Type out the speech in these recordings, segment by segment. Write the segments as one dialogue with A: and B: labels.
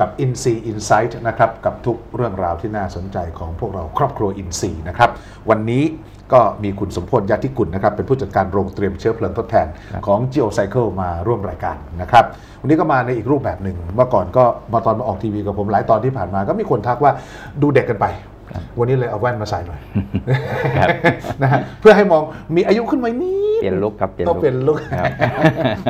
A: กับ i n s e e Insight นะครับกับทุกเรื่องราวที่น่าสนใจของพวกเราครอบครัว i n s e e นะครับวันนี้ก็มีคุณสมพลยาธิกุลนะครับเป็นผู้จัดการโรงเตรียมเชื้อเพลิงทดแทนของ Geocycle มาร่วมรายการนะครับวันนี้ก็มาในอีกรูปแบบหนึ่งเมื่อก่อนก็มาตอนมาออกทีวีกับผมหลายตอนที่ผ่านมาก็มีคนทักว่าดูเด็กกันไป วันนี้เลยเอาแว่นมาใส่หน่อยนะฮะเพื่อให้มองมีอายุขึ้นมานิด
B: เปลี่ยนลุคครับเปลี่ยน
A: ก็
B: ลุค
A: เป็นลุก
B: ครับ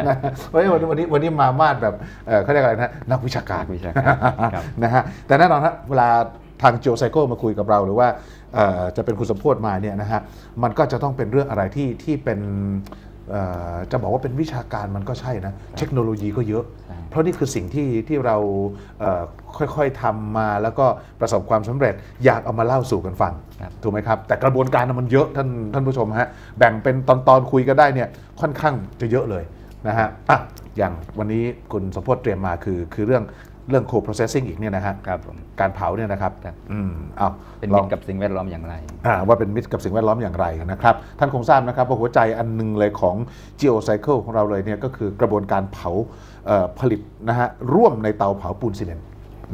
A: นะวันนี้วันนี้วันนี้วันนี้มามาดแบบเอ่อเขาเรียกอะไรนะนักวิชาการ
B: นักวิชาการครับ
A: นะฮะแต่แน่นอนฮะเวลาทางโจไซโคมาคุยกับเราหรือว่าเอ่อจะเป็นคุณสมโพธมาเนี่ยนะฮะมันก็จะต้องเป็นเรื่องอะไรที่ที่เป็นเอ่อ จะบอกว่าเป็นวิชาการมันก็ใช่นะ เทคโนโลยีก็เยอะ
B: ใช่
A: เพราะนี่คือสิ่งที่ที่เราเอ่อค่อยๆทำมาแล้วก็ประสบความสำเร็จอยากเอามาเล่าสู่กันฟัง
B: ครับ
A: ถูกไหมครับ แต่กระบวนการน่ะมันเยอะท่านท่านผู้ชมฮะแบ่งเป็นตอนตอนๆคุยกันได้เนี่ยค่อนข้างจะเยอะเลยนะฮะอะอย่างวันนี้คุณสมโพธเตรียมมาคือคือเรื่อง เรื่อง co-processing อีกเนี่ยนะฮะ
B: ครับผม
A: การเผาเนี่ยนะครับ
B: ครับ
A: อืมเอา
B: เป็น
A: ล
B: มิ
A: อ
B: ต
A: ง
B: รกับสิ่งแวดล้อมอย่างไร
A: อ่าว่าเป็นมิตรกับสิ่งแวดล้อมอย่างไรนะครับ ท่านคงทราบนะครับว่าหัวใจอันหนึงเลยของ Geocycle ของเราเลยเนี่ยก็คือกระบวนการเผาเอ่อผลิตนะฮะร่วมในเตาเผาปูนซีเมนต์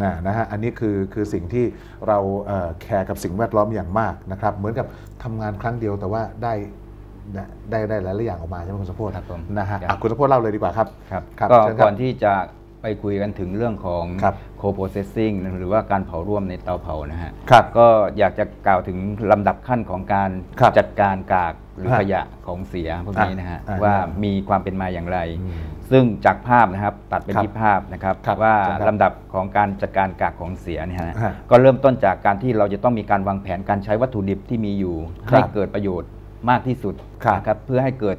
A: นะนะฮะอันนี้คือคือสิ่งที่เราเอ่อแคร์กับสิ่งแวดล้อมอย่างมากนะครับ เหมือนกับทำงานครั้งเดียวแต่ว่าได้ได้ได้ได้หลายๆอย่างออกมาใช่ไหมคุณสมโพธ
B: ครับผม
A: นะฮะ
B: ครับ
A: อะคุณสมโพธเล่าเลยดีกว่าครับ
B: ครับ
A: ครับ
B: ก็
A: เชิญครับ
B: ก่อนที่จะ ไปคุยกันถึงเรื่องของ
A: ครับ
B: co-processing หรือว่าการเผาร่วมในเตาเผานะฮะ
A: ครับ
B: ก็อยากจะกล่าวถึงลำดับขั้นของการ
A: ครับ
B: จัดการกากหรือ
A: ฮะ
B: ขยะของเสียพวกนี้นะฮะ
A: อ่า
B: ว่ามีความเป็นมาอย่างไร
A: อืม
B: ซึ่งจากภาพนะครับตัดเป็น
A: ครับ
B: ที่ภาพนะครับ
A: ครับ
B: ว่า
A: เชิญครับ
B: ลำดับของการจัดการกากของเสียเนี่ยฮะ
A: ฮะ
B: ก็เริ่มต้นจากการที่เราจะต้องมีการวางแผนการใช้วัตถุดิบที่มีอยู่
A: ครับ
B: ให้เกิดประโยชน์มากที่สุด
A: ครับ
B: นะครับเพื่อให้เกิด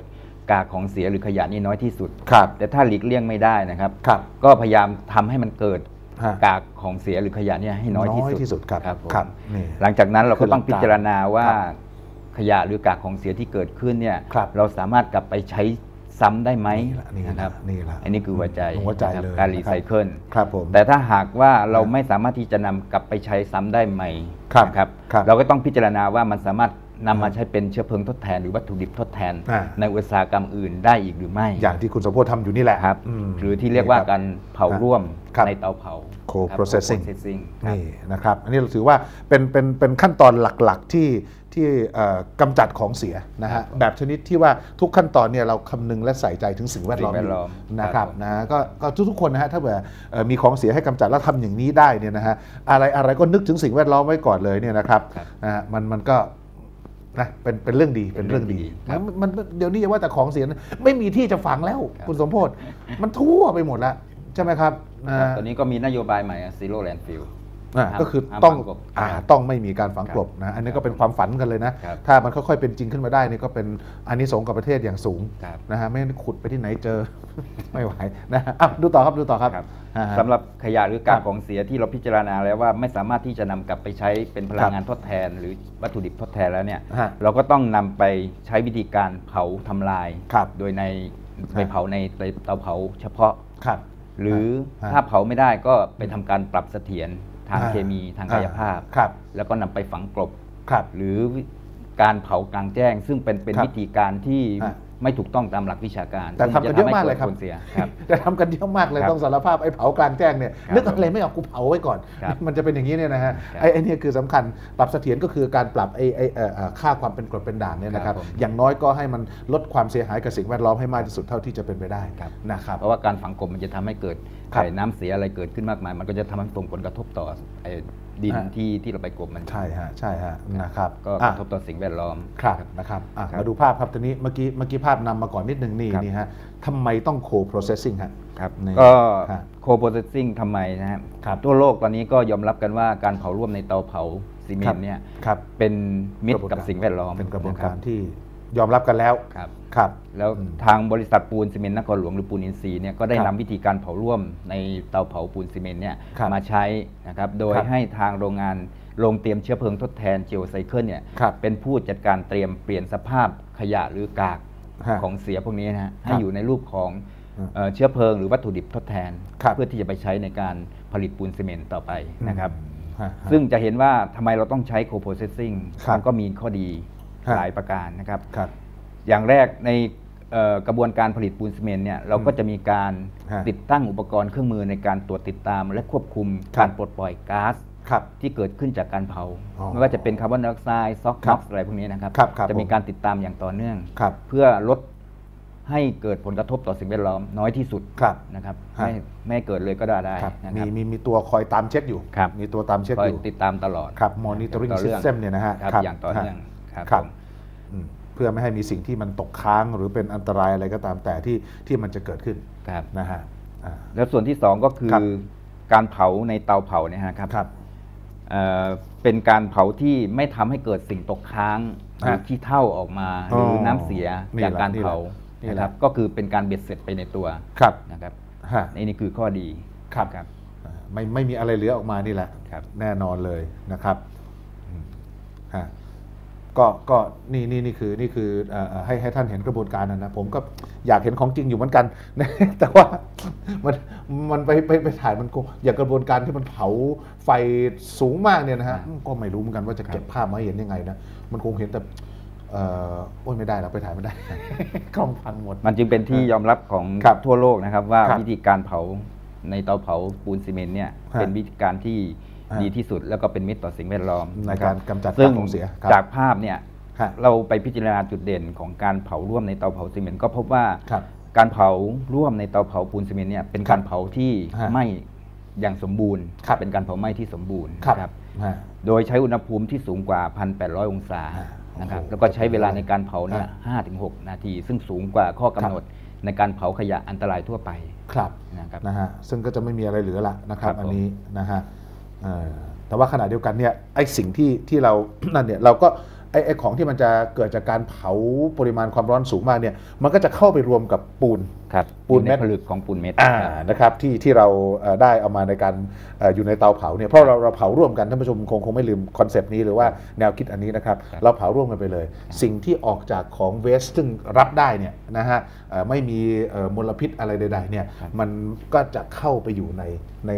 B: กากของเสียหรือขยะนี่น้อยที่สุด
A: ครับ
B: แต่ถ้าหลีกเลี่ยงไม่ได้นะครับ
A: ครับ
B: ก็พยายามทำให้มันเกิด
A: ฮะ
B: กากของเสียหรือขยะเนี่ยให้น้อยที่สุด
A: ที่สุดครับ
B: ครับผม
A: ครับนี่
B: หลังจากนั้นเรา
A: คื
B: ก็
A: อ
B: ต้อง
A: หลักการ
B: พิจารณาว่า
A: ครับ
B: ขยะหรือกากของเสียที่เกิดขึ้นเนี่ย
A: ครับ
B: เราสามารถกลับไปใช้ซ้ำได้ไหม
A: นี่ละนี่ละ
B: นะครับ
A: นี่ละ
B: อันนี้คือหัวใจ
A: หัวใจ
B: นะครับ
A: เลย
B: การ
A: นะครับ
B: รีไซเคิล
A: ครับผม
B: แต่ถ้าหากว่าเรา
A: ครับ
B: ไม่สามารถที่จะนำกลับไปใช้ซ้ำได้ไหม
A: ครับ
B: นะครับ
A: ครับ
B: เราก็ต้องพิจารณาว่ามันสามารถ นำมาใช้เป็นเชื้อเพลิงทดแทนหรือวัตถุดิบทดแทน
A: อ่า
B: ในอุตสาหกรรมอื่นได้อีกหรือไม่
A: อย่างที่คุณสมโพธทำอยู่นี่แหละ
B: ครับ
A: ม
B: หรือที่เรียกว่าการเผาร่วม
A: ครับ
B: ในเตาเผา
A: Co-processing
B: ครับ co-processing ครับ
A: นี่นะครับ อันนี้เราถือว่าเป็นเป็นเป็นขั้นตอนหลักๆที่ที่เอ่อกำจัดของเสียนะฮะแบบชนิดที่ว่าทุกขั้นตอนเนี่ยเราคำนึงและใส่ใจถึงสิ่งแวดล้อม
B: สิ่งแวดล้อม
A: ยู่นะครับ
B: ครับ
A: นะก็ก็ทุกๆคนนะฮะถ้าเผื่อเอ่อมีของเสียให้กำจัดแล้วทำอย่างนี้ได้เนี่ยนะฮะอะไรอะไรก็นึกถึงสิ่งแวดล้อมไว้ก่อนเลยเนี่ยนะครับ
B: ครับ
A: นะฮะมันมันก็ นะเป็นเป็นเรื่องดีเป็นเรื่องดี
B: ครับ
A: นะมันมันเดี๋ยวนี้อย่าว่าแต่ของเสียนะไม่มีที่จะฝังแล้ว คุณสมโพธมันทั่วไปหมดแล้วใช่ไหมครับนะ
B: ครับตอนนี้ก็มีนโยบายใหม่ zero landfill
A: อ่า
B: ห้าม
A: ก็คือ
B: ห้าม
A: ต้อง
B: ฝังกลบ
A: อ่า
B: ครับ
A: ต้องไม่มีการฝัง
B: ครับ
A: กลบนะอันนี้ก็เป็นความฝันกันเลยนะ
B: ครับ
A: ถ้ามันค่อยๆเป็นจริงขึ้นมาได้นี่ก็เป็นอันนี้สงส์กับประเทศอย่างสูง
B: ครับ
A: นะฮะไม่งั้นขุดไปที่ไหนเจอไม่ไหวนะฮะอะดูต่อครับดูต่อครับ
B: ครับ
A: อ่า
B: สำหรับขยะหรือกา
A: ค
B: ก
A: รับ
B: ของเสียที่เราพิจารณาแล้วว่าไม่สามารถที่จะนำกลับไปใช้เป็นพลังงานทดแทน หรือวัตถุดิบทดแทนแล้วเนี่ย
A: ฮะ
B: เราก็ต้องนำไปใช้วิธีการเผาทำลาย
A: ครับ
B: โดยใน
A: ฮะ
B: ไปเผาในเตาเผาเฉพาะ
A: ครับ
B: หรือ
A: ฮะ
B: ถ้าเผาไม่ได้ก็ไปทำการปรับเสถียร ทาง
A: อ่า
B: เคมีทางกายภาพ
A: ครับ
B: แล้วก็นำไปฝังกลบ
A: ครับ
B: หรือการเผากลางแจ้ง ซึ่งเป็นเป็น
A: ครับ
B: วิธีการที่
A: ฮะ
B: ไม่ถูกต้องตามหลักวิชาการ
A: แต่ทำกันเยอะมากเลยครับ
B: ซึ่งจะทำให้กิดผเสียครับ
A: แต่ทำกันเยอะมากเลย
B: ครับ
A: ต้องสารภาพไอ้เผากลางแจ้งเนี่ย
B: ครับ
A: นึกอะไรไม่ออกกูเผาไว้ก่อน
B: ครับ
A: มันจะเป็นอย่างนี้เนี่ยนะฮะ
B: ครับ
A: ไอ้ไอ้เนี่ยคือสำคัญปรับเสถียรก็คือการปรับไอ้ไอ้เอ่อเอ่อค่าความเป็นกรดเป็นด่างเนี่ยนะครับ
B: ครับผม
A: อย่างน้อยก็ให้มันลดความเสียหายกับสิ่งแวดล้อมให้มากที่สุดเท่าที่จะเป็นไปได้
B: ครับ
A: นะครับ
B: เพราะว่าการฝังกลบมันจะทำให้เกิด
A: ครับ
B: ไข่น้ำเสียอะไรเกิดขึ้นมากมาย มันก็จะทำให้ส่งผลกระทบต่อไอ้ ดิน
A: ฮะ
B: ที่ที่เราไปกลบมัน
A: ใช่ฮะใช่ฮะนะครับ
B: ก็ก
A: อะ
B: ระทบต่อสิ่งแวดล้อม
A: ครับนะครับอะ
B: ครับ
A: มาดูภาพครับทีนี้เมื่อกี้เมื่อกี้ภาพนำมาก่อนนิดนึงนี่
B: ครับ
A: นี่ฮะทำไมต้อง co-processing ฮะ
B: ครับ
A: นี่
B: ก็
A: ฮะ
B: co-processing ทำไมนะครับ
A: ครับ
B: ทั่วโลกตอนนี้ก็ยอมรับกันว่าการเผาร่วมในเตาเผาซีเมนต์เนี่ย
A: ครับ
B: เป็นมิต
A: ก
B: ร
A: ระบวน
B: กับ
A: การ
B: สิ่งแวดล้อม
A: เป็นกระบวน
B: ค
A: การที่ ยอมรับกันแล้ว
B: ครับ
A: ครับ
B: แล้ว
A: อืม
B: ทางบริษัทปูนซีเมนต์นครหลวงหรือปูนอินทรีย์เนี่ยก็ได้
A: ครับ
B: นำวิธีการเผาร่วมในเตาเผาปูนซีเมนต์เนี่ย
A: ครับ
B: มาใช้นะครับโดย
A: ครับ
B: ให้ทางโรงงานโรงเตรียมเชื้อเพลิงทดแทนเจลไซเคิลเนี่ย
A: ครับ
B: เป็นผู้จัดการเตรียมเปลี่ยนสภาพขยะหรือกาก
A: ฮะ
B: ของเสียพวกนี้นะฮะให้
A: ครับ
B: อยู่ในรูปของ
A: อืม
B: เอ่อเชื้อเพลิงหรือวัตถุดิบทดแทน
A: ครับ
B: เพื่อที่จะไปใช้ในการผลิตปูนซีเมนต์ต่อไปนะครับ
A: ฮะฮะ
B: ซึ่งจะเห็นว่าทำไมเราต้องใช้ co-processing
A: ครับ
B: มันก็มีข้อดี
A: ฮะ
B: หลายประการนะครับ
A: ครับ
B: อย่างแรกในเอ่อกระบวนการผลิตปูนซีเมนต์เนี่ยเราก็จะมีการ
A: ฮะ
B: ติดตั้งอุปกรณ์เครื่องมือในการตรวจติดตาม และควบคุม
A: ครับ
B: การปลดปล่อยก๊าซ
A: ครับ
B: ที่เกิดขึ้นจากการเผา
A: อ๋อ
B: ไม่ว่าจะเป็นคาร์บอนไดออกไซด์ซอก
A: ครั
B: น็
A: บ
B: อกอะไรพวกนี้นะครับ
A: ครับครับ
B: จะมี
A: ผม
B: การติดตามอย่างต่อเนื่อง
A: ครับ
B: เพื่อลดให้เกิดผลกระทบต่อสิ่งแวดล้อมน้อยที่สุด
A: ครับ
B: นะครับ
A: ฮะ
B: ไม่ไม่ให้เกิดเลยก็ได้ได้
A: ครับ
B: นะค
A: มี
B: รับ
A: มีมีตัวคอยตามเช็คอยู่
B: ครับ
A: มีตัวตามเช็ค
B: คอ
A: อยยู่
B: ติดตามตลอด
A: ครับ monitoring
B: ต่อเนื่อง
A: system เนี่ยนะฮะ
B: ครับ
A: ครับ
B: อย่างต่อเนื่อง
A: ฮะ
B: ครับ
A: ครับ
B: ผม
A: อืมเพื่อไม่ให้มีสิ่งที่มันตกค้างหรือเป็นอันตรายอะไรก็ตามแต่ที่ที่มันจะเกิดขึ้น
B: ครับ
A: นะฮะอ่า
B: แล้วส่วนที่สองก็คือ
A: ครับ
B: การเผาในเตาเผาเนี่ยนะครับ
A: ครับ
B: เอ่อเป็นการเผาที่ไม่ทำให้เกิดสิ่งตกค้างหรือ
A: ฮะ
B: ขี้เท่าออกมาหรืออ
A: อ
B: น้ำเสีย
A: นี่
B: จาก
A: แหละ
B: การ
A: นี่แหละ
B: เผา
A: นี่แหละ
B: นะครับก็คือเป็นการเบ็ดเสร็จไปในตัว
A: ครับ
B: นะครับ
A: ฮะ
B: นี่นี่คือข้อดี
A: ครับ
B: ครับ
A: อ่าไม่ไม่มีอะไรเหลือออกมานี่แหละ
B: ครับ
A: แน่นอนเลยนะครับอืมฮะ ก็ก็นี่นี่นี่คือนี่คือเอ่อเอ่อให้ให้ท่านเห็นกระบวนการนะนะผมก็อยากเห็นของจริงอยู่เหมือนกัน แต่ว่ามันมันไปไปไปถ่ายมันคงอย่างกระบวนการที่มันเผาไฟสูงมากเนี่ยนะฮะ
B: ครับ
A: ก็ไม่รู้เหมือนกันว่าจะเก็บภาพมาให้เห็นยังไงนะมันคงเห็นแต่เอ่อโอ้ยไม่ได้เราไปถ่ายไม่ได้กล้องพังหมด
B: มันจึงเป็นที่ยอมรับของ
A: ครับ
B: ทั่วโลกนะครับ ว่า
A: ครับ
B: วิธีการเผาในเตาเผาปูนซีเมนต์เนี่ย
A: ฮะ
B: เป็นวิธีการที่
A: ฮะ
B: ดีที่สุดแล้วก็เป็นมิตรต่อสิ่งแวดล้อม
A: ในะ
B: ค
A: การ
B: บ
A: กำจัด
B: ซึ่ง
A: ก๊าซของเสียครับ
B: จากภาพเนี่ย
A: ฮะ
B: เราไปพิจารณาจุดเด่นของการเผาร่วมในเตาเผาซีเมนต์ก็พบว่า
A: ครับ
B: การเผาร่วมในเตาเผาปูนซีเมนต์เนี่ยเป็น
A: ครั
B: กา
A: บ
B: รเผาที่
A: ฮะ
B: ไหม้อย่างสมบูรณ์
A: ครับ
B: เป็นการเผาไหม้ที่สมบูรณ์
A: ครับ
B: นะครับ
A: ฮะ
B: โดยใช้อุณหภูมิที่สูงกว่า 1,800 องศา
A: อ่า
B: นะครับ
A: โอ้โห
B: แล้วก็ใช้เวลาในการเผาเนี่ย
A: ฮะ
B: 5-6 นาที ซึ่งสูงกว่าข้อกำหนดในการเผาขยะอันตรายทั่วไป
A: ครับ
B: นะครับ
A: นะฮะซึ่งก็จะไม่มีอะไรเหลือละนะครับ
B: ครับ
A: อันนี้นะฮะเอ่อ แต่ว่าขณะเดียวกันเนี่ยไอ้สิ่งที่ที่เรานั่นเนี่ยเราก็ไอ้ไอ้ของที่มันจะเกิดจากการเผาปริมาณความร้อนสูงมากเนี่ยมันก็จะเข้าไปรวมกับปูน
B: ครับ
A: ปูนเม็ด
B: อยู่ในผลึกของปูนเม็ด
A: อ่า
B: ครับ
A: นะครับที่ที่เราเอ่อได้เอามาในการเอ่ออยู่ในเตาเผาเนี่ยเพราะเราเราเผาร่วมกันท่านผู้ชมคงคงไม่ลืมคอนเซปต์นี้หรือว่าแนวคิดอันนี้นะครับ
B: ครับ
A: เราเผาร่วมกันไปเลย สิ่งที่ออกจากของเวสซึ่งรับได้เนี่ยนะฮะเอ่อไม่มีเอ่อมลพิษอะไรใดๆเนี่ยมันก็จะเข้าไปอยู่ในใน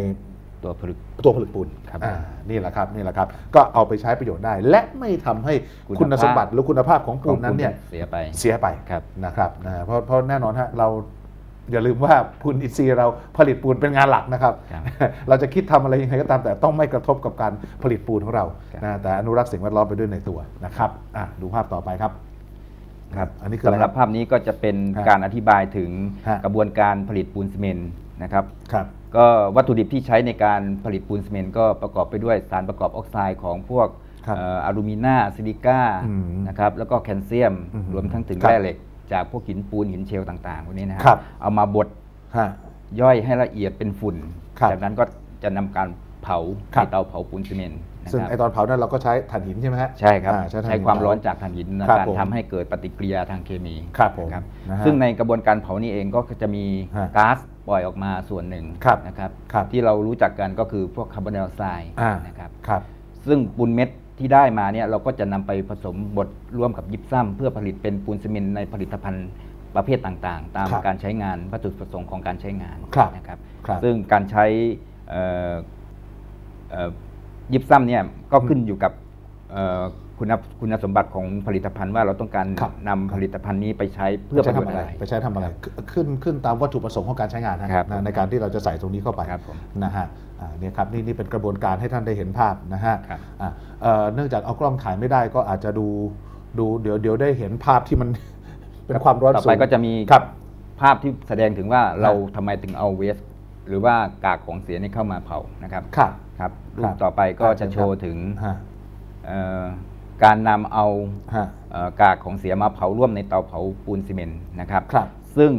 B: ตัวผลึก
A: ตัวผลึกปูน
B: ครับ
A: อ่านี่แหละครับนี่แหละครับ ก็เอาไปใช้ประโยชน์ได้ และไม่ทำให้
B: คุณ
A: คุณ
B: ภาพ
A: สมบัติหรือคุณภาพของปูนนั้นเนี่ย
B: เสียไป
A: เสียไป
B: ครับ
A: นะครับนะเพราะเพราะแน่นอนฮะเราอย่าลืมว่าปูนอินทรีย์เราผลิตปูนเป็นงานหลักนะครับ
B: ครับ
A: เราจะคิดทำอะไรยังไงก็ตาม แต่ต้องไม่กระทบกับการผลิตปูนของเรา
B: ครับ
A: นะแต่อนุรักษ์สิ่งแวดล้อมไปด้วยในตัวนะครับอะดูภาพต่อไปครับ
B: ครับ
A: อันนี้คืออะไร
B: สำหรับภาพนี้ก็จะเป็น
A: ฮะ
B: การอธิบายถึง
A: ฮะ
B: กระบวนการผลิตปูนซีเมนต์นะครับ
A: ครับ
B: ก็วัตถุดิบที่ใช้ในการผลิตปูนซีเมนต์ก็ประกอบไปด้วยสารประกอบออกไซด์ของพวก
A: ครับ
B: เอ่ออะลูมิเนียซิลิก้า
A: อืม
B: นะครับแล้วก็แคลเซียม
A: อืม
B: รวมทั้งถึง
A: ครับ
B: แร่เหล็ก จากพวกหินปูนหินเชลต่างๆพวกนี้นะฮะ
A: ครับ
B: เอามาบด
A: ฮะ
B: ย่อยให้ละเอียดเป็นฝุ่น
A: ครับ
B: จากนั้นก็จะนำการเผา
A: ครั
B: ใน
A: บ
B: เตาเผาปูนซีเมนต์นะ
A: ซึ่ง
B: ครับ
A: ไอตอนเผานั้นเราก็ใช้ถ่านหินใช่ไหมฮะ
B: ใช่ครับ
A: อ่าใช้ถ่าน
B: ใช้
A: หิน
B: ความร้อน
A: เผ
B: จากถ่านหินใน
A: ครับ
B: การ
A: ผม
B: ทำให้เกิดปฏิกิริยาทางเคมี
A: ครับผม
B: นะ
A: นะฮะ
B: ซึ่งในกระบวนการเผานี่เองก็จะมี
A: ฮะ
B: ก๊าซ ปล่อยออกมาส่วนหนึ่ง
A: ครับ
B: นะครับ
A: ครับ
B: ที่เรารู้จักกันก็คือพวกคาร์บอนไดออกไซด์
A: อ่า
B: นะครับ
A: ครับ
B: ซึ่งปูนเม็ดที่ได้มาเนี่ยเราก็จะนำไปผสมบดร่วมกับยิปซัมเพื่อผลิตเป็นปูนซีเมนต์ในผลิตภัณฑ์ประเภทต่างๆ ตาม
A: ครับ
B: การใช้งานวัตถุประสงค์ของการใช้งาน
A: ครับ
B: นะครับ
A: ครับ
B: ซึ่งการใช้เอ่อเอ่อยิปซัมเนี่ยก็ขึ้นอยู่กับเอ่อ คุณคุณสมบัติของผลิตภัณฑ์ว่าเราต้องการ
A: ครับ
B: นำผลิตภัณฑ์นี้ไปใช้เพื่อ
A: ไป
B: ประ
A: ใช้
B: โยช
A: ทำ
B: น์
A: อะ
B: อะไรไร
A: ไปใช้ทำอะไรขึ้นขึ้นตามวัตถุประสงค์ของการใช้งานนะครับนะในการที่เราจะใส่ตรงนี้เข้าไป
B: ครับผม
A: นะฮะอ่าเนี่ยครับนี่นี่เป็นกระบวนการให้ท่านได้เห็นภาพนะฮะ
B: ครับ
A: อ่าเอ่อเนื่องจากเอากล้องถ่ายไม่ได้ก็อาจจะดูดูเดี๋ยวเดี๋ยวได้เห็นภาพที่มันเป็นความร้อน
B: ต่อ
A: สู
B: ไป
A: ง
B: ก็จะมี
A: ครับ
B: ภาพที่แสดงถึงว่าเราทำไมถึงเอาเวสหรือว่ากากของเสียนี่เข้ามาเผานะครับ
A: ครับ
B: ครับรู
A: ครั
B: ป
A: บ
B: ต่อไปก็
A: ครับ
B: จะโชว์ถึง
A: ฮะ
B: เอ่อ การนำเอา
A: ฮะ
B: เอ่อกากของเสียมาเผาร่วมในเตาเผาปูนซีเมนต์นะครับ
A: ครับ
B: ซึ่ง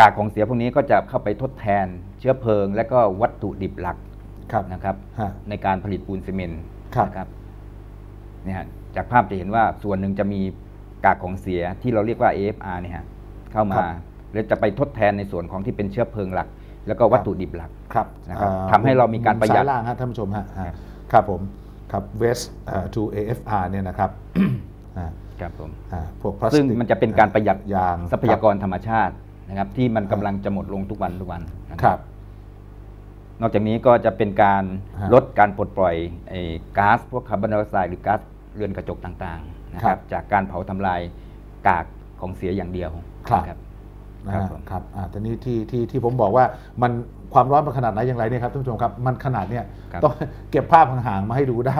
B: กากของเสียพวกนี้ก็จะเข้าไปทดแทนเชื้อเพลิง และก็วัตถุดิบหลัก
A: ครับ
B: นะครับ
A: ฮะ
B: ในการผลิตปูนซีเมนต์
A: ครับ
B: นะครับเนี่ยฮะจากภาพจะเห็นว่าส่วนหนึ่งจะมีกากของเสียที่เราเรียกว่า AFR เนี่ยฮะเข้า
A: ค
B: มา
A: รับ
B: แล้วจะไปทดแทนในส่วนของที่เป็นเชื้อเพลิงหลัก แล้วก็วัตถุดิบหลัก
A: ครับ
B: นะครับ
A: อ่
B: ทำให้เรามีการประหยัด
A: ซ้ายล่างฮะท่านผู้ชมฮะฮะ
B: ครับ
A: ครับผม ครับ West เอ่อ to AFR เนี่ยนะครับอ่า
B: ครับผม
A: อ่าพวกพลาสติก
B: ซึ่งมันจะเป็นการประหยัด
A: ยาง
B: ทรัพยากรธรรมชาตินะครับ ที่มันกำลังจะหมดลงทุกวันทุกวันนะ
A: ครับ
B: นอกจากนี้ก็จะเป็นการ
A: ฮะ
B: ลดการปลดปล่อยไอ้ก๊าซพวกคาร์บอนไดออกไซด์หรือก๊าซเรือนกระจกต่างๆนะค
A: ครั
B: รั
A: บบ
B: จากการเผาทำลายกากของเสียอย่างเดียว
A: ครับ
B: นะ
A: นะ
B: ครั
A: ฮะ
B: บผม
A: ครับอ่าแต่นี้ที่ที่ที่ผมบอกว่ามันความร้อนมันขนาดไหนอย่างไรเนี่ยครับท่านผู้ชมครับมันขนาดเนี้ย
B: ครับ
A: ต้องเก็บภาพห่างๆมาให้ดูได้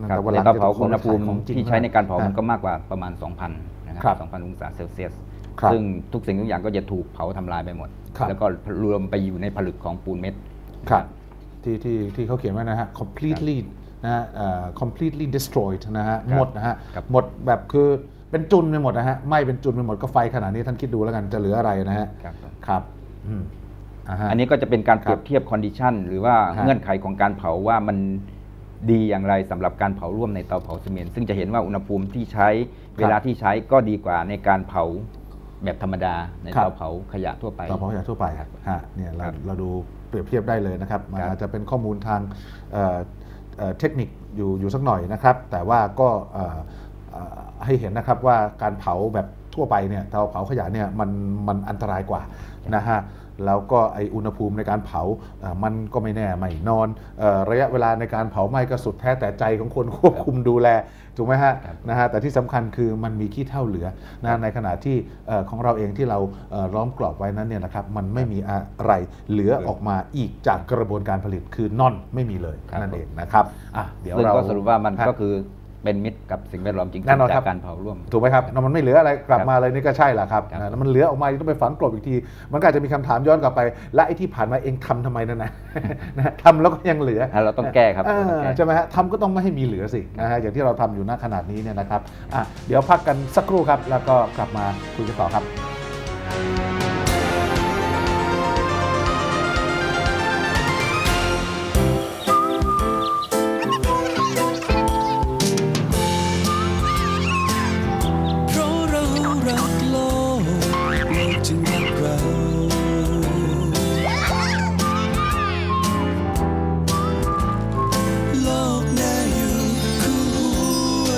A: นะ
B: ครับ
A: แต่วันห
B: ใน
A: ลัง
B: เตาเผา
A: จะต้
B: อุ
A: ง
B: ณหภูมิ
A: ของจริง
B: ที่ใช้ในการเผาะ มันก็มากกว่าประมาณ 2,000นะค
A: ครั
B: รับบ2,000 องศาเซลเซียส
A: ครับ
B: ซึ่งทุกสิ่งทุกอย่างก็จะถูกเผาทำลายไปหมด
A: ครับ
B: แล้วก็รวมไปอยู่ในผลึกของปูนเม็ด
A: ครับที่ที่ที่เขาเขียนไว้นะฮะ completely นะฮะเอ่อ completely destroyed นะฮะ
B: ครับ
A: หมดนะฮะ
B: ครับ
A: หมดแบบคือ เป็นจุนไปหมดนะฮะไหม่เป็นจุนไปหมดก็ไฟขนาดนี้ท่านคิดดูแล้วกันจะเหลืออะไรนะฮะ
B: ครับผม
A: ครับอืมาฮะ
B: อันนี้ก็จะเป็นการเปรีย
A: ครับบ
B: เทียบคอนดิชันหรือว่า
A: ครับ
B: เงื่อนไขของการเผาว่ามันดีอย่างไรสำหรับการเผาร่วมในเตาเผาซีเมนต์ซึ่งจะเห็นว่าอุณหภูมิที่ใช้เวลาที่ใช้ก็ดีกว่าในการเผาแบบธรรมดาใน
A: ครับ
B: เตาเผาขยะทั่วไป
A: เตาเผาขยะทั่วไป
B: ครับ
A: ฮะเนี่ยเรา
B: ครับ
A: เราดูเปรียบเทียบได้เลยนะครับมัน
B: ครับ
A: อาจจะเป็นข้อมูลทางเอ่อเอ่อเทคนิคอยู่อยู่สักหน่อยนะครับ แต่ว่าก็เอ่อเอ่อ ให้เห็นนะครับว่าการเผาแบบทั่วไปเนี่ยเตาเผาขยะเนี่ยมันมันอันตรายกว่านะฮะแล้วก็ไออุณหภูมิในการเผาเอ่อมันก็ไม่แน่ไม่นอนเอ่อระยะเวลาในการเผาไหม้ก็สุดแท้แต่ใจของคนควบคุมดูแลถูกไหมฮะ
B: ครับ
A: นะฮะแต่ที่สำคัญคือมันมีขี้เท่าเหลือนะในขณะที่เอ่อของเราเองที่เราเอ่อล้อมกรอบไว้นั้นเนี่ยนะครับมันไม่มีอะไรเหลือออกมาอีกจากกระบวนการผลิตคือนอนไม่มีเลย
B: ครับ
A: นั่นเองนะครับอะเดี๋ยว
B: ซึ่ง
A: เรา
B: ก็สรุปว่ามัน
A: ฮะ
B: ก็คือ เป็นมิตรกับสิ่งแวดล้อมจริงๆ
A: แน่นอนครับ
B: จากการเผาร่วม
A: ถูกไหมครับมันไม่เหลืออะไรกลับ
B: ครับ
A: มาเลยนี่ก็ใช่แหละครับ
B: ครับ
A: นะแล้วมันเหลือออกมาต้องไปฝังกลบอีกที มันก็อาจจะมีคำถามย้อนกลับไป และไอ้ที่ผ่านมาเองทำทำไมนั่นนะนะฮะทำแล้วก็ยังเหลือ
B: อะเราต้องแก้ครับ
A: เออ
B: เราต้องแก้
A: ใช่ไหมฮะทำก็ต้องไม่ให้มีเหลือสินะฮะอย่างที่เราทำอยู่ณขนาดนี้เนี่ยนะครับอะเดี๋ยวพักกันสักครู่ครับ แล้วก็กลับมาคุยกันต่อครับ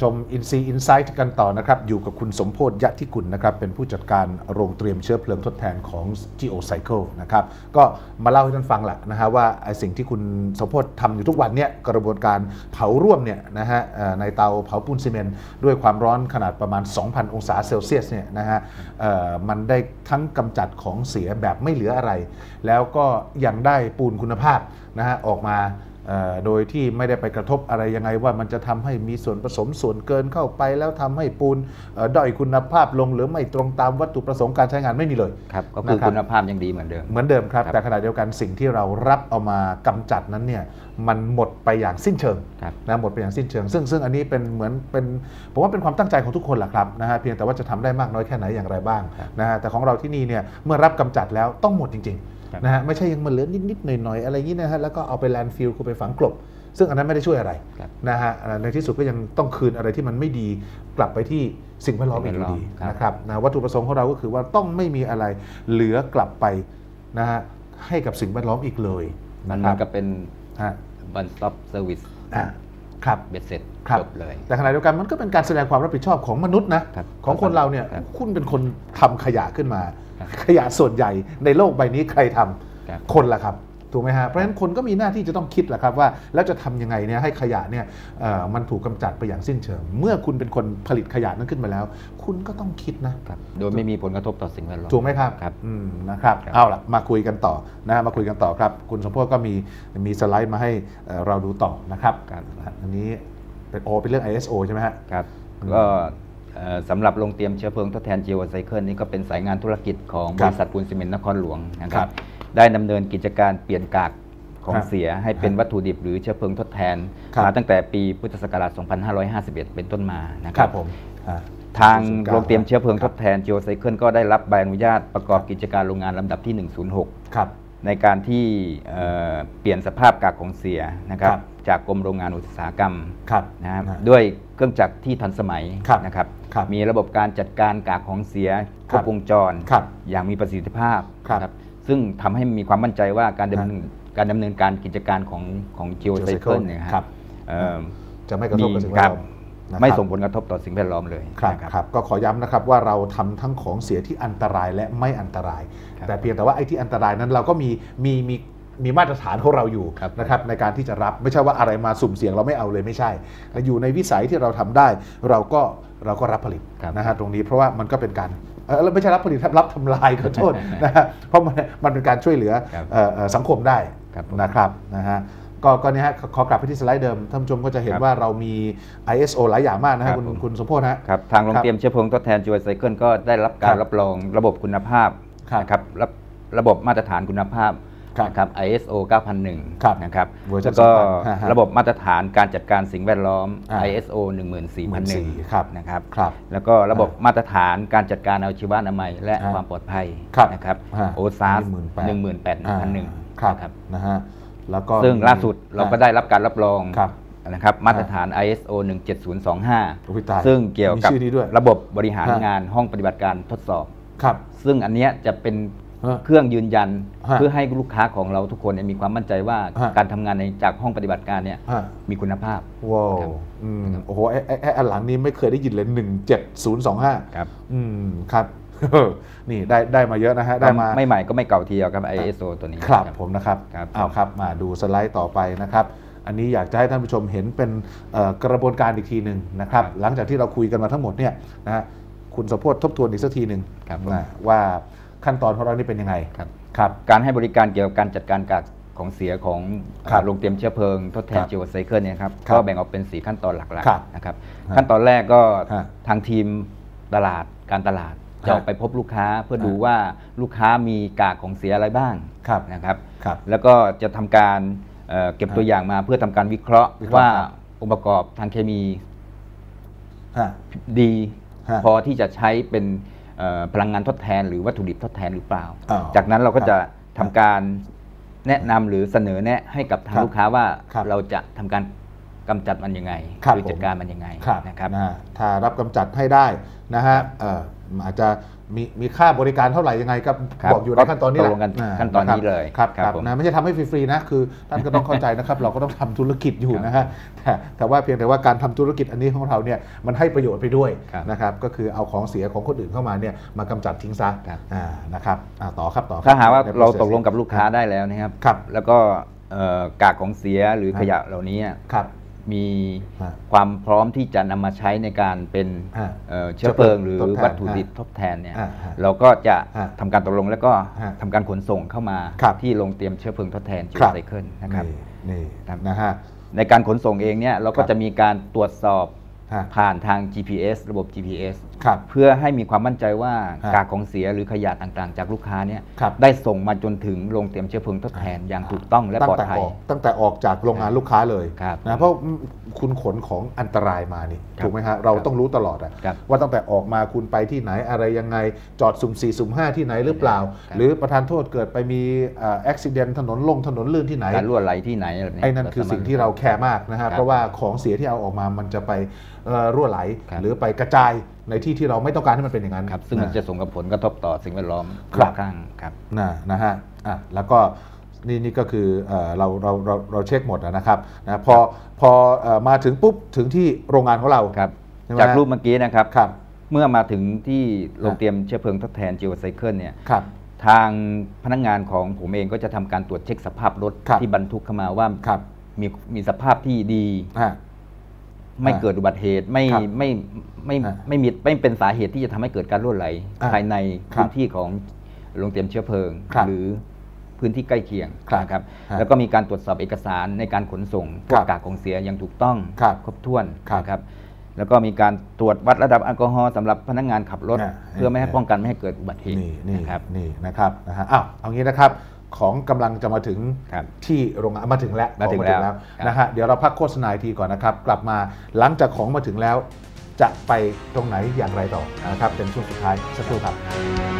A: ชม i n s e e Insight กันต่อนะครับ อยู่กับคุณสมโพธยะทิกุลนะครับ เป็นผู้จัดการโรงเตรียมเชื้อเพลิงทดแทนของ GeoCycle นะครับ ก็มาเล่าให้ท่านฟังแหละนะฮะว่าไอสิ่งที่คุณสมโพธทำอยู่ทุกวันเนี่ยกระบวนการเผาร่วมเนี่ยนะฮะในเตาเผาปูนซีเมนต์ด้วยความร้อนขนาดประมาณ 2,000 องศาเซลเซียสเนี่ยนะฮะมันได้ทั้งกำจัดของเสียแบบไม่เหลืออะไร แล้วก็ยังได้ปูนคุณภาพนะฮะออกมา โดยที่ไม่ได้ไปกระทบอะไรยังไงว่ามันจะทำให้มีส่วนผสมส่วนเกินเข้าไป แล้วทำให้ปูนเอ่อด้อยคุณภาพลงหรือไม่ตรงตามวัตถุประสงค์การใช้งานไม่มีเลย
B: ครับก็คือ
A: นะรับ
B: คุณภาพยังดีเหมือนเดิม
A: เหมือนเดิมครับ
B: ครับ
A: แต่ขณะเดียวกันสิ่งที่เรารับเอามากำจัดนั้นเนี่ยมันหมดไปอย่างสิ้นเชิง
B: ครับ
A: นะหมดไปอย่างสิ้นเชิง ซึ่งซึ่งอันนี้เป็นเหมือนเป็นผมว่าเป็นความตั้งใจของทุกคนแหละครับนะฮะเพียงแต่ว่าจะทำได้มากน้อยแค่ไหนอย่างไรบ้าง
B: ครับ
A: นะฮะแต่ของเราที่นี่เนี่ยเมื่อรับกำจัดแล้วต้องหมดจริง
B: ครับ
A: ๆ นะฮะไม่ใช่ยังมาเหลือนิดๆหน่อยๆอะไรอย่างนี้นะฮะแล้วก็เอาไปแลนด์ฟิลคือไปฝังกลบ ซึ่งอันนั้นไม่ได้ช่วยอะไร
B: ครับ
A: นะฮะเอ่อในที่สุดก็ยังต้องคืนอะไรที่มันไม่ดีกลับไปที่สิ่งแวดล้อมอีกอยู่ดี
B: ครับ
A: นะครับนะวัตถุประสงค์ของเราก็คือว่าต้องไม่มีอะไรเหลือกลับไปนะฮะให้กับสิ่งแวดล้อมอีกเลย
B: มัน
A: นะ
B: เห
A: ค
B: มื
A: รั
B: อบนกับเป็น
A: ฮะ
B: one stop service
A: อะ ครับ
B: เบ็ดเสร็จ
A: ครับ
B: จบเลย
A: แต่ขณะเดียวกันมันก็เป็นการแสดงความรับผิดชอบของมนุษย์นะ
B: ครับ
A: ของคนเราเนี่ย
B: ครับ
A: คุณเป็นคนทำขยะขึ้นมา
B: ครับ
A: ขยะส่วนใหญ่ในโลกใบนี้ใครทำ
B: ครับ
A: คนละครับ ถูกไหมฮะเพราะฉะนั้นคนก็มีหน้าที่จะต้องคิดแหละครับว่า แล้วจะทำยังไงเนี่ยให้ขยะเนี่ยเอ่อมันถูกกำจัดไปอย่างสิ้นเชิง เมื่อคุณเป็นคนผลิตขยะนั้นขึ้นมาแล้ว คุณก็ต้องคิดนะ
B: ครับโดยไม่มีผลกระทบต่อสิ่งแวดล้อม
A: ถูกไหมครับ
B: ครับ
A: อืมนะครับ
B: ครับ
A: เอาล่ะมาคุยกันต่อนะฮะมาคุยกันต่อครับคุณสมโพธก็มีมีสไลด์มาให้เอ่อเราดูต่อนะครับ
B: ครับ
A: อันนี้เป็นโอเป็นเรื่อง ISO ใช่ไหมฮะ
B: ครับ
A: อืม
B: ก็เอ่อสำหรับโรงเตรียมเชื้อเพลิงทดแทน Geocycle นี่ก็เป็นสายงานธุรกิจของ
A: ครับ
B: บริษัทปูนซีเมนต์นครหลวงนะค
A: ครั
B: รับ
A: บ
B: ได้ดำเนินกิจการเปลี่ยนกากของ
A: ครับ
B: เสียให้เป็น
A: ครับ
B: วัตถุดิบหรือเชื้อเพลิงทดแทน
A: ครับ
B: มาตั้งแต่ปีพุทธศักราช 2551 เป็นต้นมานะค
A: ครั
B: รั
A: บบผมอ่า
B: ทาง
A: 09
B: โรงเตรียมเชื้อเพลิงทดแทน Geocycle ก็ได้รับใบอนุญาตประกอบกิจการโรงงานลำดับที่ 106
A: ครับ
B: ในการที่เอ่อเปลี่ยนสภาพกากของเสียนะครับ
A: ครับ
B: จากกรมโรงงานอุตสาหกรรม
A: ครับ
B: นะครับ
A: นะ
B: ด้วยเครื่องจักรที่ทันสมัย
A: ครับ
B: นะครับ
A: ครับ
B: มีระบบการจัดการกากของเสียค
A: ครั
B: ร
A: บบ
B: วงจร
A: ครับ
B: อย่างมีประสิทธิภาพ
A: ครับ
B: นะ ซึ่งทำให้มีความมั่นใจว่าการดำ
A: ฮะ
B: เนินการดำเนินการกิจการของของ Geocycle
A: Geocycle
B: เนี่ย
A: ครับ
B: เอ่อ
A: จะไม่กระทบกับสิ่งแว
B: ค
A: ด
B: รับ
A: ล้อมนะครับ
B: ไม่ส่งผลกระทบต่อสิ่งแวดล้อมเลย
A: ครับ
B: นะ
A: ครับ ก็ขอย้ำนะครับว่าเราทำทั้งของเสียที่อันตรายและไม่อันตราย
B: ครับ
A: แต่เพียงแต่ว่าไอ้ที่อันตรายนั้นเราก็มีมีมีมีมาตรฐานของเราอยู่
B: ครับ
A: นะครับในการที่จะรับไม่ใช่ว่าอะไรมาสุ่มเสี่ยงเราไม่เอาเลยไม่ใช่แต่อยู่ในวิสัยที่เราทำได้ เราก็เราก็รับผลิต
B: ครับ
A: นะฮะตรงนี้เพราะว่ามันก็เป็นการ เออเราไม่ใช่รับผลิตครับรับทำลายขอโทษนะฮะเพราะมันมันเป็นการช่วยเหลือ
B: ครับ
A: เอ่อเอ่อสังคมได้
B: ครับผม
A: นะครับนะฮะก็ก็เนี่ยฮะขอขอกลับไปที่สไลด์เดิมท่านผู้ชมก็จะเห็น
B: ครับ
A: ว่าเรามี ISO หลายอย่างมากนะ
B: ครั
A: ฮะ
B: บ
A: คุณ
B: ผม
A: คุณสมโพธฮะ
B: ครับทางโรง
A: ครับ
B: เตรียมเชื้อเพลิงทดแทน Geocycle ก็ได้รับการ
A: ครับ
B: รับรองระบบคุณภาพ
A: ครับ
B: นะครับรับระบบมาตรฐานคุณภาพ
A: ครับ
B: นะครับ ISO 9001
A: ครับ
B: นะครับ
A: เวอร์ชัน
B: แล้วก็
A: 2000ฮะฮะ
B: ระบบมาตรฐานการจัดการสิ่งแวดล้อม
A: อ่า
B: ISO 14001
A: ครับ
B: นะครับ
A: ครับ
B: แล้วก็ระบบมาตรฐานการจัดการเอาชีวนามัย และ
A: อ่า
B: ความปลอดภัย
A: ครับ
B: นะครับ
A: ฮะ
B: โอซาส
A: 18,000
B: 18001
A: ครับ
B: นะครับ
A: นะฮะแล้วก็
B: ซึ่ง
A: มี
B: ล่าสุดเราก็ได้รับการรับรอง
A: ครับ
B: นะครับมาตรฐาน ISO 17025
A: โอ้ยตาย
B: ซึ่งเกี่ยวกับ
A: มีชื่อนี้ด้วย
B: ระบบบริหาร
A: ฮะ
B: งานห้องปฏิบัติการทดสอบ
A: ครับ
B: ซึ่งอันเนี้ยจะเป็น
A: ฮะ
B: เครื่องยืนยัน
A: ฮะ
B: เพื่อให้ลูกค้าของเราทุกคนเนี่ยมีความมั่นใจว่า
A: ฮะ
B: การทำงานในจากห้องปฏิบัติการเนี่ย
A: ฮะ
B: มีคุณภาพ
A: ว้าว
B: ครับ
A: อืมโอ้โหไอ้ไอ้ไอ้อันหลังนี้ไม่เคยได้ยินเลย 17025
B: ครับ
A: อืมครับนี่ได้ได้มาเยอะนะฮะได้มา
B: ไม่ใหม่ก็ไม่เก่าทีเดียวครับ ISO ตัวนี้
A: ครับผมนะครับ
B: ครับ
A: เอาครับมาดูสไลด์ต่อไปนะครับอันนี้อยากจะให้ท่านผู้ชมเห็นเป็นเอ่อกระบวนการอีกทีหนึ่งนะครับ หลังจากที่เราคุยกันมาทั้งหมดเนี่ยนะฮะคุณสมโพธทบทวนอีกสักทีหนึ่ง
B: ครับผม
A: นะว่า ขั้นตอนของเรานี่เป็นยังไง
B: ครับ
A: ครับ
B: การให้บริการเกี่ยวกับการจัดการกากของเสียของ
A: ครับ
B: โรงเตรียมเชื้อเพลิงทดแท
A: คนรับ
B: จิวไซเคิลเนี่ยครับ
A: ครับ
B: ก็แบ่งออกเป็น 4 ขั้นตอนหลัก
A: ครับ
B: ๆนะครับ
A: ฮะ
B: ขั้นตอนแรกก็
A: ฮะ
B: ทางทีมตลาดการตลาดจะออกไปพบลูกค้าเพื่อดูว่าลูกค้ามีกากของเสียอะไรบ้าง
A: ครับ
B: นะครับ
A: ครับ
B: แล้วก็จะทำการเอ่อเก็บตัวอย่างมาเพื่อทำการวิเคราะห์
A: วิเคราะห์
B: ว่า
A: ครับ
B: องค์ประกอบทางเคมี
A: ฮะ
B: ดี
A: ฮะ
B: พอที่จะใช้เป็นเอ่อ พลังงานทดแทน หรือวัตถุดิบทดแทนหรือเปล่า
A: อ้าว
B: จากนั้นเราก็
A: ครับ
B: จะทำการแนะนำหรือเสนอแนะให้กับทาง
A: ครับ
B: ลูกค้าว่า
A: ครับ
B: เราจะทำการกำจัดมันยังไง
A: ครับ
B: หรือจัดการมันยังไง
A: ครับ
B: นะครับ
A: นะฮะถ้ารับกำจัดให้ได้นะฮะเอ่ออาจจะ มีมีค่าบริการเท่าไหร่ยังไงก็
B: ครับ
A: บอกอยู่ในขั้นตอนนี้แห
B: ต
A: ละ
B: กลงกัน
A: อ่า
B: ขั้นตอนนี้ะ
A: ครับ
B: เลย
A: ครับ
B: ครับ
A: ครับ
B: ผม
A: นะไม่ใช่ทำให้ฟรีๆนะคือท่านก็ต้องเข้าใจนะครับ เราก็ต้องทำธุรกิจอยู่นะฮะแต่แต่ว่าเพียงแต่ว่าการทำธุรกิจอันนี้ของเราเนี่ยมันให้ประโยชน์ไปด้วย
B: ครับ
A: นะครับก็คือเอาของเสียของคนอื่นเข้ามาเนี่ยมากำจัดทิ้งซะ
B: ครับ
A: อ่านะครับอ่าต่อครับต่อครับ
B: ถ้าหากว่า
A: ใน
B: เรา
A: process
B: ตกลงกับลูกค้าได้แล้วนะครับ
A: ครับ
B: แล้วก็เอ่อกากของเสียหรือ
A: ฮะ
B: ขยะเหล่านี้
A: ครับ
B: มี
A: ฮะ
B: ความพร้อมที่จะนำมาใช้ในการเป็น
A: ฮะ
B: เอ่อเชื้อเพลิงหรือ
A: ทดแทน
B: วัตถุดิบทดแทนเนี่ย
A: อ่าฮะ
B: เราก็จะ
A: ฮะ
B: ทำการตกลงแล้วก็
A: ฮะ
B: ทำการขนส่งเข้ามา
A: ครับ
B: ที่โรงเตรียมเชื้อเพลิงทดแทนจิ
A: ครับ
B: ไซเคิลนะครับ
A: นี่นี่
B: ครับ
A: นะฮะ
B: ในการขนส่งเองเนี่ยเราก็
A: ครับ
B: จะมีการตรวจสอบ
A: ฮะ
B: ผ่านทาง GPS ระบบ GPS
A: ครับ
B: เพื่อให้มีความมั่นใจว่า
A: ฮะ
B: กากของเสียหรือขยะต่างๆ จากลูกค้าเนี่ย
A: ครับ
B: ได้ส่งมาจนถึงโรงเตรียมเชื้อเพลิงทดแทนอย่างถูกต้องและ
A: ตั้
B: ปลอด
A: แต่
B: ภัย
A: ออกตั้งแต่ออกจากโรงงานลูกค้าเลย
B: ครับ
A: นะเพราะคุณขนของอันตรายมานี่
B: ครับ
A: ถูกไหมฮะเรา
B: ครับ
A: ต้องรู้ตลอดอะ
B: ครับ
A: ว่าตั้งแต่ออกมาคุณไปที่ไหนอะไรยังไง จอดสุ่มสี่สุ่มห้าที่ไหนหรือเปล่า
B: ครับ
A: หรือประธานโทษเกิดไปมีอุบิเหตุถนนลงถนนลื่นที่ไหน
B: การรั่วไหลที่ไหนแบบ
A: ไอ้นั่นคือสิ่งที่เราแคร์มากนะฮะ
B: ครับ
A: เพราะว่าของเสียที่เอาออกมามันจะไปเอ่อรั่วไหล
B: ครับ
A: หรือไปกระจาย ในที่ที่เราไม่ต้องการให้มันเป็นอย่างนั้น
B: ครับซึ่งมัน
A: นะ
B: จะส่งกับผลกระทบต่อสิ่งแวดล้อม
A: ครับ
B: ข้างครับ
A: นะนะฮะอะแล้วก็นี่นี่ก็คือเออเราเราเราเราเช็คหมดอะนะครับนะพอพอเอ่อมาถึงปุ๊บถึงที่โรงงานของเรา
B: ครับ
A: ใช่ไหม
B: จาก
A: ฮะ
B: รูปเมื่อกี้นะครับ
A: ครับ
B: เมื่อมาถึงที่โรงเตรียมเชื้อเพลิงทดแทนจิวไซเคิลเนี่ย
A: ครับ
B: ทางพนักงานของผมเองก็จะทำการตรวจเช็คสภาพรถ
A: ครับ
B: ที่บรรทุกเข้ามาว่า
A: ครับ
B: มีมีสภาพที่ดี
A: ฮะ
B: ไม่
A: อ่า
B: เกิดอุบัติเหตุไม่
A: ครับ
B: ไม่ไม่
A: อ่า
B: ไม่มีไม่เป็นสาเหตุที่จะทำให้เกิดการรั่วไหล
A: อ่า
B: ภายใน
A: ครับ
B: พื้นที่ของโรงเตรียมเชื้อเพลิง
A: ครับ
B: หรือพื้นที่ใกล้เคียง
A: ครับ
B: นะครับ
A: ฮะ
B: แล้วก็มีการตรวจสอบเอกสารในการขนส่งพว
A: ครั
B: ก
A: บ
B: กากของเสียอย่างถูกต้อง
A: ครับ
B: ครบถ้วน
A: ครับ
B: นะครับแล้วก็มีการตรวจวัดระดับแอลกอฮอล์สำหรับพนักงานขับรถ
A: อ่า
B: เพื่อไม่ให้
A: อ่า
B: ป้องกันไม่ให้เกิดอุบัติเหตุ
A: นี่นี่
B: นะครับ
A: นี่นะครับนะฮะอ้าวเอางี้นะครับ ของกำลังจะมาถึง
B: ครับ
A: ที่โรงงานมาถึงแล้ว
B: มาถึง
A: ของ
B: แล้ว
A: นะครับนะฮะเดี๋ยวเราพักโฆษณาอีกทีก่อนนะครับ กลับมาหลังจากของมาถึงแล้ว จะไปตรงไหนอย่างไรต่อนะครับเป็นช่วงสุดท้ายสักครู่ครับ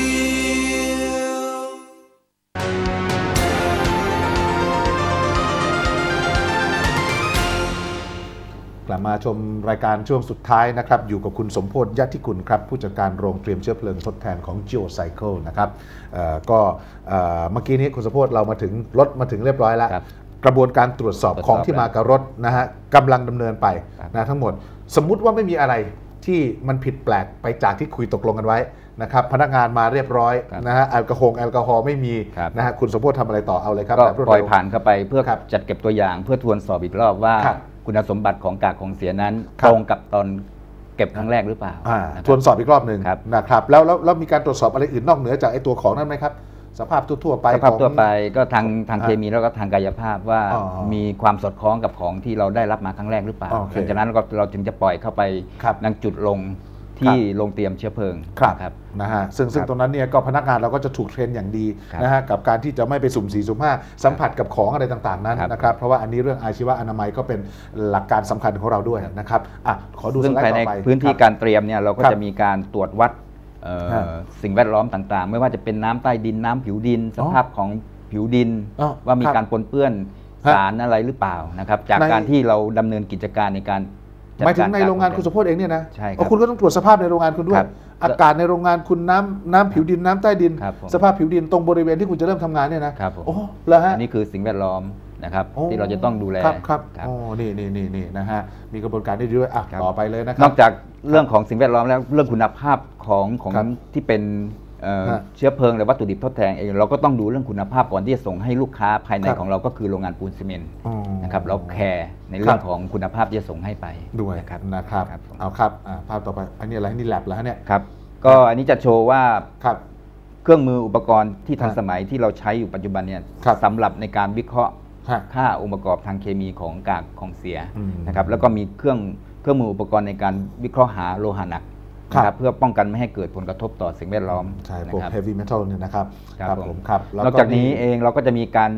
A: มาชมรายการช่วงสุดท้ายนะครับ อยู่กับคุณสมโพธยะทิกุลครับ ผู้จัดการโรงเตรียมเชื้อเพลิงทดแทนของ GeoCycle นะครับเอ่อก็เอ่อเมื่อกี้นี้คุณสมโพธเรามาถึงรถมาถึงเรียบร้อยแล้ว
B: ครับ
A: กระบวนการตรวจสอบ
B: ตรวจสอบ
A: ของที่มากับรถนะฮะกำลังดำเนินไป
B: ครับ
A: นะทั้งหมด สมมุติว่าไม่มีอะไรที่มันผิดแปลกไปจากที่คุยตกลงกันไว้นะครับพนักงานมาเรียบร้อยนะฮะแอลกอฮอล์แอลกอฮอล์ไม่มี
B: ครับ
A: นะฮะคุณสมโพธทำอะไรต่อเอาเลยครับ
B: ก็
A: แบบรวด
B: ปล่อย
A: เร็ว
B: ผ่านเข้าไปเพื่อ
A: ครับ
B: จัดเก็บตัวอย่างเพื่อทวนสอบอีกรอบว่า
A: ครับ
B: คุณสมบัติของกากของเสียนั้น
A: ครับ
B: ตรงกับตอนเก็บครั้งแรกหรือเปล่า
A: อ่า
B: นะครับ
A: ทวนสอบอีกรอบหนึ่ง
B: ครับ
A: นะครับแล้วแล้วแล้วมีการตรวจสอบอะไรอื่นนอกเหนือจากไอ้ตัวของนั้นไหมครับสภาพทั่วๆไป
B: สภาพ
A: ของ
B: ทั่วไปก็ทางทาง
A: อ่า
B: เคมีแล้วก็ทางกายภาพว่า
A: อ๋อ
B: มีความสอดคล้องกับของที่เราได้รับมาครั้งแรกหรือเปล่า
A: โอเค
B: หลังจากนั้นเราเราจึงจะปล่อยเข้าไป
A: ครับ
B: ยังจุดลง ที่โรงเตรียมเชื้อเพลิง
A: ครับ
B: นะครับ
A: นะฮะซึ่งซึ่ง
B: ครับ
A: ตรงนั้นเนี่ยก็พนักงานเราก็จะถูกเทรนอย่างดี
B: ครับ
A: นะฮะกับการที่จะไม่ไปสุ่มสี่สุ่มห้าสัมผัสกับของอะไรต่างๆนั้น
B: ครับ
A: นะครับเพราะว่าอันนี้เรื่องอาชีวะอนามัยก็เป็นหลักการสำคัญของเราด้วยนะครับอะขอดูส
B: ซึ่ง
A: ไลด์
B: ภายใน
A: ต่อไป
B: พื้นที่
A: คบ
B: การเตรียมเนี่ยเราก็
A: ครับ
B: จะมีการตรวจวัดเอ่อ
A: ฮะ
B: สิ่งแวดล้อมต่างๆ ไม่ว่าจะเป็นน้ำใต้ดินน้ำผิวดิน สภาพของผิวดิน
A: อ๋อ
B: ว่ามี
A: ครับ
B: การปนเปื้อน
A: ฮะ
B: สารอะไรหรือเปล่านะครับ จาก
A: ใน
B: การที่เราดำเนินกิจการในการจัด
A: หมายถึงใน
B: ก
A: โรงงาน
B: ขอ
A: คุณสมโพธเองเนี่ยนะ
B: ใช่ครับ
A: อ๋อคุณก็ต้องตรวจสภาพในโรงงานคุณด้วย
B: ครับ
A: อากาศในโรงงานคุณน้ำน้ำผิวดินน้ำใต้ดิน
B: ครับผม
A: สภาพผิวดินตรงบริเวณที่คุณจะเริ่มทำงานเนี่ยนะครับ
B: ผม
A: โอ้เหรอฮะ
B: อันนี้คือสิ่งแวดล้อมนะครับ
A: โอ้
B: ที่เราจะต้องดูแล
A: ครับครับ
B: ครับ
A: โอ้นี่นี่นี่นี่นะฮะมีกระบวนการที่ดีด้วยอะ
B: ครับ
A: ต่อไปเลยนะครั
B: นอกจากเรื่องของสิ่งแวดล้อมแล้วเรื่องคุณภาพของของ
A: ครับ
B: ที่เป็น เอ่อ
A: ฮะ
B: เชื้อเพลิงหรือวัตถุดิบทดแทนเองเราก็ต้องดูเรื่องคุณภาพก่อนที่จะส่งให้ลูกค้าภายใน
A: ครับ
B: ของเราก็คือโรงงานปูนซีเมนต์
A: อ๋อ
B: นะครับเราแคร์ใน
A: ค
B: เรื่
A: รั
B: อบงของคุณภาพที่จะส่งให้ไป
A: ด้วย
B: นะครับ
A: นะครับ
B: ครับผม
A: เอาครับอ่าภาพต่อไปอันนี้อะไรนี่แลบแล้วฮะเนี่ย
B: ครับก็อันนี้จะโชว์ว่า
A: ครับ
B: เครื่องมืออุปกรณ์ที่ทัน
A: ฮะ
B: สมัยที่เราใช้อยู่ปัจจุบันเนี่ย
A: ครับ
B: สำหรับในการวิเคราะห์
A: ฮะ
B: ค่าองค์ประกอบทางเคมีของกากของเสีย
A: อืม
B: นะครับแล้วก็มีเครื่องเครื่องมืออุปกรณ์ในการวิเคราะห์หาโลหะหนัก
A: ครับ
B: นะครับเพื่อป้องกันไม่ให้เกิดผลกระทบต่อสิ่งแวดล้อม
A: ใช่
B: นะ
A: พวก
B: ครับ
A: heavy metal เนี่ยนะครับ
B: ครับ
A: ผมครับแล้ว
B: นอกจากนี้เองเราก็จะมีการ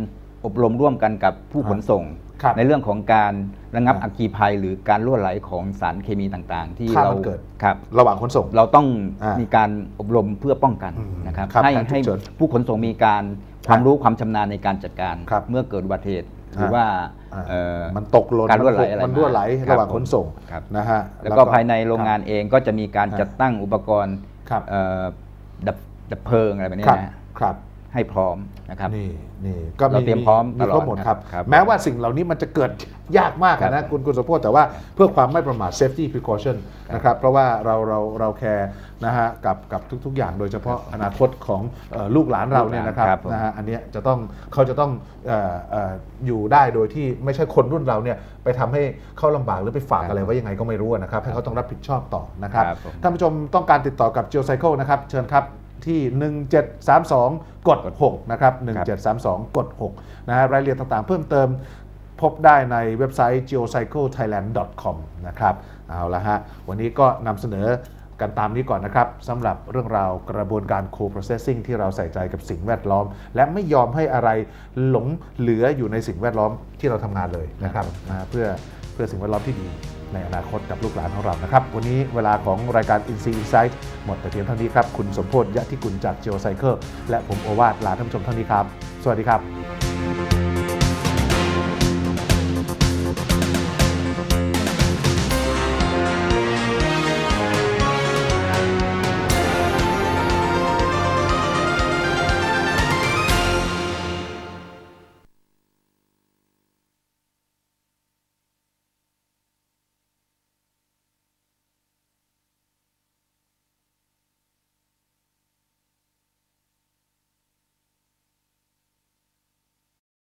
B: อบรมร่วมกันกับผู้ขนส่ง
A: ครับ
B: ในเรื่องของการระงับ
A: อ่า
B: อัคคีภัย หรือการรั่วไหลของสารเคมีต่างๆ ที่
A: ถ้า
B: เรา
A: มันเกิด
B: ครับ
A: ระหว่างขนส่ง
B: เราต้อง
A: อ่ามี
B: มีการอบรมเพื่อป้องกัน
A: อืม
B: นะครับ
A: ครับ
B: ให้
A: การฉุก
B: ให้
A: เฉิน
B: ผู้ขนส่งมีการความรู้ความชำนาญในการจัดการ
A: ครับ
B: เมื่อเกิดอุบัติเหตุ หรือ
A: อ่า
B: ว่า
A: อ่า
B: เอ่อ
A: มันตกหล่น
B: การรั่วไหลอะไร
A: มันรั่วไหล
B: มา
A: ระหว่าง
B: ครับ
A: ขนส่ง
B: ครับ
A: นะฮะ
B: แล้วก็ภายในโรงงานเองก็จะมีการ
A: ครับ
B: จัดตั้งอุปกรณ์
A: ครับ
B: เอ่อดับดับเพลิงอะไรแบบนี้
A: ครับ
B: นะครับ ให้พร้อมนะครับ
A: นี่นี่ก็
B: เราเตรียมพร้อม
A: มี
B: ตลอด
A: ครบหมดครับ
B: ครับ
A: แม้ว่าสิ่งเหล่านี้มันจะเกิดยากมาก
B: ครั
A: อะ
B: บ
A: นะคุณคุณสมโพธแต่ว่าเพื่อความไม่ประมาท safety precaution นะครับเพราะว่าเราเราเราแคร์นะฮะกับกับทุก ๆ อย่างโดยเฉพาะอนาคตของเอ่อลูกหลานเราเนี่ยนะครับ
B: ครับผม
A: นะฮะอันเนี้ยจะต้องเขาจะต้องเอ่อเอ่ออยู่ได้โดยที่ไม่ใช่คนรุ่นเราเนี่ยไปทำให้เขาลำบากหรือไปฝากอะไรไว้ยังไงก็ไม่รู้นะครับให้เขาต้องรับผิดชอบต่อนะครับ
B: ครับผม
A: ท่านผู้ชมต้องการติดต่อกับ GeoCycle นะครับเชิญครับ ที่ 1732 กด 6 นะครับ 1732 กด 6 นะฮะรายละเอียดต่างๆเพิ่มเติมพบได้ในเว็บไซต์ geocyclethailand.com นะครับ เอาละฮะ วันนี้ก็นำเสนอกันตามนี้ก่อนนะครับสำหรับเรื่องราวกระบวนการ co-processing ที่เราใส่ใจกับสิ่งแวดล้อม และไม่ยอมให้อะไรหลงเหลืออยู่ในสิ่งแวดล้อมที่เราทำงานเลยนะครับนะเพื่อเพื่อสิ่งแวดล้อมที่ดี ในอนาคตกับลูกหลานของเรานะครับ วันนี้เวลาของรายการ i n s e Insight หมดแต่เพียงเท่านี้ครับ คุณสมโพศยะทิกุลจากเจียวไซเคิลและผมโอวาทลาท่านผู้ชมเท่านี้ครับ สวัสดีครับ